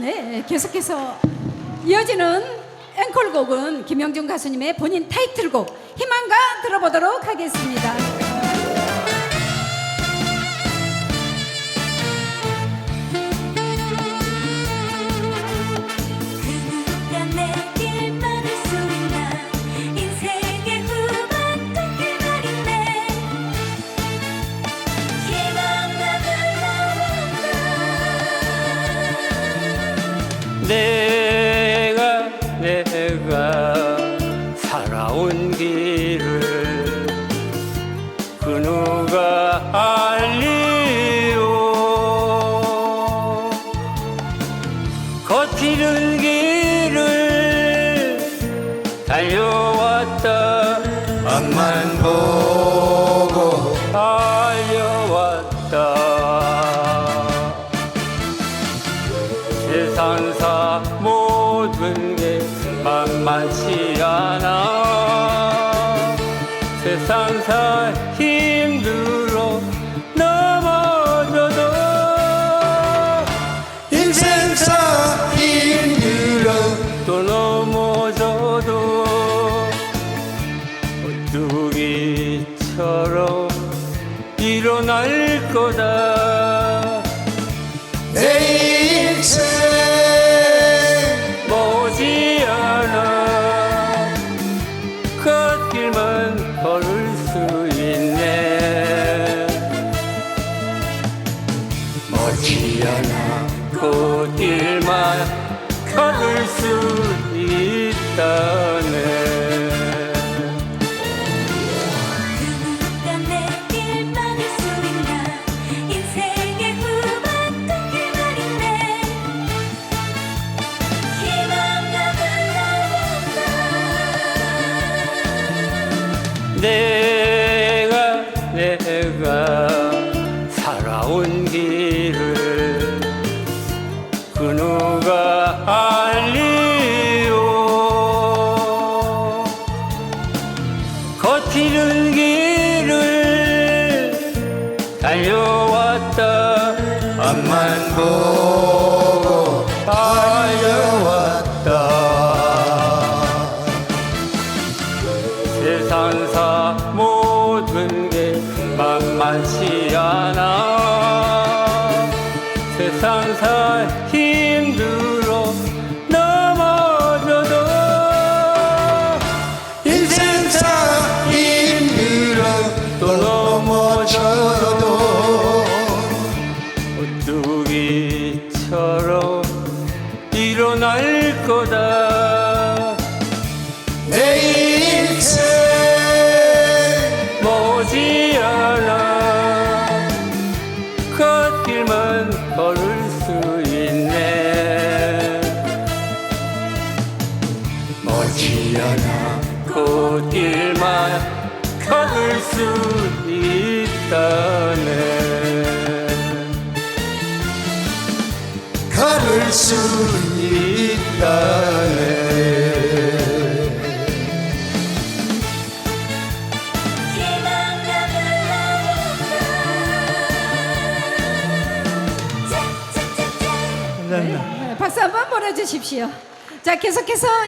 네, 계속해서 이어지는 앵콜곡은 김영준 가수님의 본인 타이틀곡 희망가 들어보도록 하겠습니다. 내가 내가 살아온 길을 그 누가 알리요 거칠은 길을 달려왔다. 앞만 보고 달려왔다. 세상 사 모든 게 만만치 않아. 세상사 힘들어 넘어져도 인생사 힘들어 또 넘어져도 오뚜기처럼 일어날 거다. 내 인생 머지않아 걷길만 걸을 수 있다네. 그가 내길 막을 수 있나? 인생의 후반 끝길 말인데. 희망가 날라온다 내 누가 알리요 거칠은 길을 달려왔다. 앞만 보고 달려왔다. 세상사 모든 게 만만치 않아 힘들어 넘어져도 인생사 힘들어 또 넘어져도 오뚜기처럼 일어날 거다 걷길만 걸을 수 있다네. 걸을 수 있다네. 날라온다 짝짝짝짝 네, 박수 한번 보내주십시오. 자, 계속해서